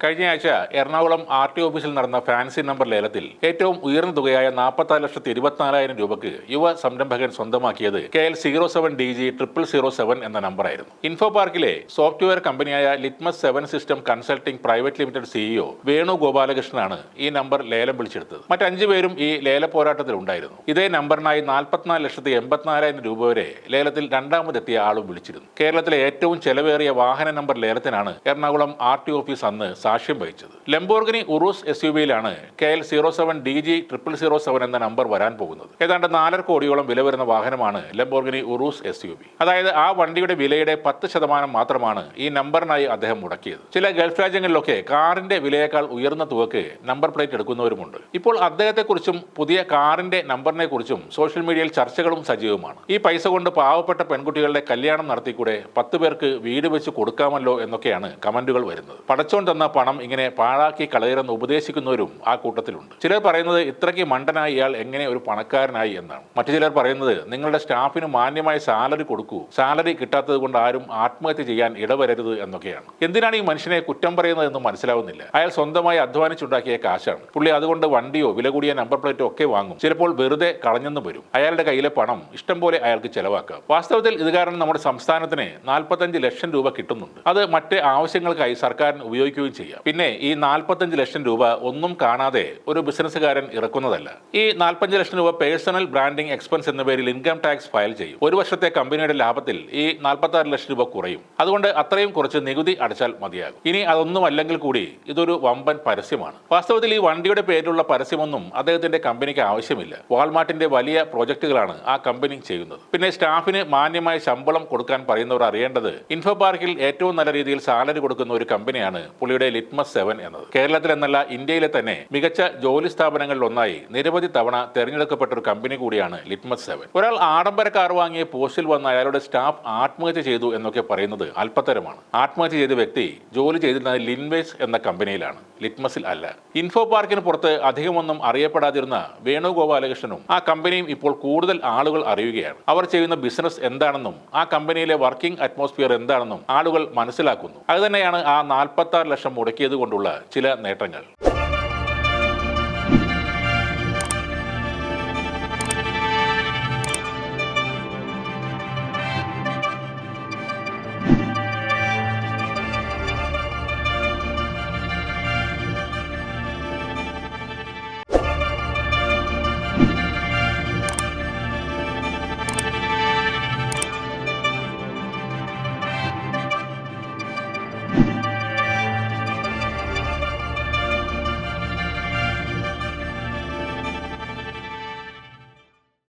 കഴിഞ്ഞ ആഴ്ച Ernakulam R T ഓഫീസിൽ നടന്ന ഫാൻസി നമ്പർ ലേലത്തിൽ ഏറ്റവും ഉയർന്ന തുകയായ നാൽപ്പത്താറ് ലക്ഷത്തി ഇരുപത്തിനാലായിരം രൂപയ്ക്ക് യുവ സംരംഭകൻ സ്വന്തമാക്കിയത് K L zero seven D G triple zero seven എന്ന നമ്പറായിരുന്നു. ഇൻഫോ പാർക്കിലെ സോഫ്റ്റ്വെയർ കമ്പനിയായ Litmus seven system consulting private limited CEO Venu ഗോപാലകൃഷ്ണനാണ് ഈ നമ്പർ ലേലം വിളിച്ചെടുത്തത്. മറ്റഞ്ചു പേരും ഈ ലേല പോരാട്ടത്തിൽ ഉണ്ടായിരുന്നു. ഇതേ നമ്പറിനായി നാൽപ്പത്തിനാല് ലക്ഷത്തി എൺപത്തിനാലായിരം രൂപ വരെ ലേലത്തിൽ രണ്ടാമതെത്തിയ ആളും വിളിച്ചിരുന്നു. കേരളത്തിലെ ഏറ്റവും ചെലവേറിയ വാഹന നമ്പർ ലേലത്തിനാണ് എറണാകുളം ആർ ടി ഓഫീസ് അന്ന് സാക്ഷ്യം വഹിച്ചത്. Lamborghini Urus S U വിയിലാണ് K L zero seven D G triple zero seven എന്ന നമ്പർ വരാൻ പോകുന്നത്. ഏതാണ്ട് നാലര കോടിയോളം വില വരുന്ന വാഹനമാണ് Lamborghini Urus S U V. അതായത് ആ വണ്ടിയുടെ വിലയുടെ പത്ത് ശതമാനം മാത്രമാണ് ഈ നമ്പറിനായി അദ്ദേഹം മുടക്കിയത്. ചില ഗൾഫ് രാജ്യങ്ങളിലൊക്കെ കാറിന്റെ വിലയേക്കാൾ ഉയർന്ന തുകക്ക് നമ്പർ പ്ലേറ്റ് എടുക്കുന്നവരുമുണ്ട്. ഇപ്പോൾ അദ്ദേഹത്തെക്കുറിച്ചും പുതിയ കാറിന്റെ നമ്പറിനെ കുറിച്ചും സോഷ്യൽ മീഡിയയിൽ ചർച്ചകളും സജീവമാണ്. ഈ പൈസ കൊണ്ട് പാവപ്പെട്ട പെൺകുട്ടികളുടെ കല്യാണം നടത്തിക്കൂടെ പത്ത് പേർക്ക് വീട് വെച്ച് കൊടുക്കാമല്ലോ എന്നൊക്കെയാണ് കമന്റുകൾ വരുന്നത്. പടച്ചോൻ തന്ന പണം ഇങ്ങനെ പാഴാക്കി കളയരെന്ന് ഉപദേശിക്കുന്നവരും ആ കൂട്ടത്തിലുണ്ട്. ചിലർ പറയുന്നത് ഇത്രയ്ക്ക് മണ്ടനായി ഇയാൾ എങ്ങനെ ഒരു പണക്കാരനായി എന്നാണ്. മറ്റു ചിലർ പറയുന്നത് നിങ്ങളുടെ സ്റ്റാഫിന് മാന്യമായ സാലറി കൊടുക്കൂ. സാലറി കിട്ടാത്തത് കൊണ്ട് ആരും ആത്മഹത്യ ചെയ്യാൻ ഇടവരരുത് എന്നൊക്കെയാണ്. എന്തിനാണ് ഈ മനുഷ്യനെ കുറ്റം പറയുന്നത് എന്ന് മനസ്സിലാവുന്നില്ല. അയാൾ സ്വന്തമായി അധ്വാനിച്ചുണ്ടാക്കിയ കാശാണ്. പുള്ളി അതുകൊണ്ട് വണ്ടിയോ വില കൂടിയ നമ്പർ പ്ലേറ്റോ ഒക്കെ വാങ്ങും. ചിലപ്പോൾ വെറുതെ കളഞ്ഞെന്ന് വരും. അയാളുടെ കയ്യിലെ പണം ഇഷ്ടം പോലെ അയാൾക്ക് ചെലവാക്കാം. വാസ്തവത്തിൽ ഇത് കാരണം നമ്മുടെ സംസ്ഥാനത്തിന് നാൽപ്പത്തഞ്ച് ലക്ഷം രൂപ കിട്ടുന്നുണ്ട്. അത് മറ്റ് ആവശ്യങ്ങൾക്കായി സർക്കാരിന് ഉപയോഗിക്കുകയും ചെയ്യാം. പിന്നെ ഈ നാൽപ്പത്തഞ്ച് ലക്ഷം രൂപ ഒന്നും കാണാതെ ഒരു ബിസിനസ്സുകാരൻ ഇറക്കുന്നതല്ല. ഈ നാൽപ്പത്തഞ്ച് ലക്ഷം രൂപ പേഴ്സണൽ ബ്രാൻഡിംഗ് എക്സ്പെൻസ് എന്ന പേരിൽ ഇൻകം ടാക്സ് ഫയൽ ചെയ്യും. ഒരു വർഷത്തെ കമ്പനിയുടെ ലാഭത്തിൽ ഈ നാൽപ്പത്തി ലക്ഷം രൂപ കുറയും. അതുകൊണ്ട് അത്രയും കുറച്ച് നികുതി അടച്ചാൽ മതിയാകും. ഇനി അതൊന്നും അല്ലെങ്കിൽ കൂടി ഇതൊരു വമ്പൻ പരസ്യമാണ്. വാസ്തവത്തിൽ ഈ വണ്ടിയുടെ പേരിലുള്ള പരസ്യമൊന്നും അദ്ദേഹത്തിന്റെ കമ്പനിക്ക് ആവശ്യമില്ല. വാൾമാർട്ടിന്റെ വലിയ പ്രോജക്റ്റുകളാണ് ആ കമ്പനി ചെയ്യുന്നത്. പിന്നെ സ്റ്റാഫിന് മാന്യമായ ശമ്പളം കൊടുക്കാൻ പറയുന്നവർ അറിയേണ്ടത് ഇൻഫോ പാർക്കിൽ ഏറ്റവും നല്ല രീതിയിൽ സാലറി കൊടുക്കുന്ന ഒരു കമ്പനിയാണ് പുള്ളിയുടെ ലിറ്റ്മസ് സെവൻ എന്നത്. കേരളത്തിൽ എന്നല്ല ഇന്ത്യയിലെ തന്നെ മികച്ച ജോലി സ്ഥാപനങ്ങളിൽ ഒന്നായി നിരവധി തവണ തെരഞ്ഞെടുക്കപ്പെട്ട ഒരു കമ്പനി കൂടിയാണ് ലിറ്റ്മസ് സെവൻ. ഒരാൾ ആഡംബര കാർ വാങ്ങിയ പോസ്റ്റിൽ വന്ന അയാളുടെ സ്റ്റാഫ് ആത്മഹത്യ ചെയ്തു എന്നൊക്കെ പറയുന്നത് അല്പത്തരമാണ്. ആത്മഹത്യ ചെയ്ത വ്യക്തി ജോലി ചെയ്തിരുന്നത് ലിൻവേസ് എന്ന കമ്പനിയിലാണ് ലിറ്റ്മസിൽ അല്ല. ഇൻഫോ പാർക്കിന് പുറത്ത് അധികമൊന്നും അറിയപ്പെടാതിരുന്ന വേണുഗോപാലകൃഷ്ണനും ആ കമ്പനിയും ഇപ്പോൾ കൂടുതൽ ആളുകൾ അറിയുകയാണ്. അവർ ചെയ്യുന്ന ബിസിനസ് എന്താണെന്നും ആ കമ്പനിയിലെ വർക്കിംഗ് അറ്റ്മോസ്ഫിയർ എന്താണെന്നും ആളുകൾ മനസ്സിലാക്കുന്നു. അതുതന്നെയാണ് ആ നാൽപ്പത്തി ലക്ഷം മുടക്കിയത് കൊണ്ടുള്ള ചില നേട്ടങ്ങൾ.